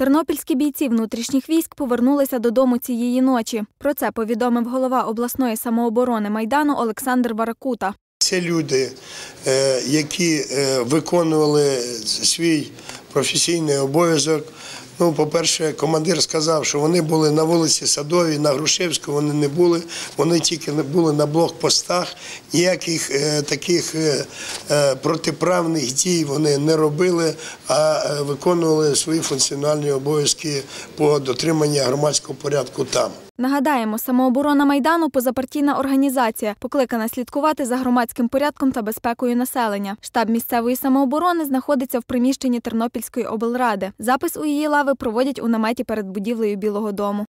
Тернопільські бійці внутрішніх військ повернулися додому цієї ночі. Про це повідомив голова обласної самооборони Майдану Олександр Варакута. Це люди, е, які е, виконували свій професійний обов'язок. Ну, по-перше, командир сказав, що вони були на вулиці Садовій, на Грушевську вони не були. Вони тільки не були на блокпостах. Ніяких е, таких е, е, протиправних дій вони не робили, а е, виконували свої функціональні обов'язки по дотриманню громадського порядку там. Нагадаємо, самооборона Майдану позапартійна організація, покликана слідкувати за громадським порядком та безпекою населення. Штаб місцевої самооборони знаходиться в приміщенні Тернопільської облради. Запис у її лави проводять у наметі перед будівлею Білого Дому.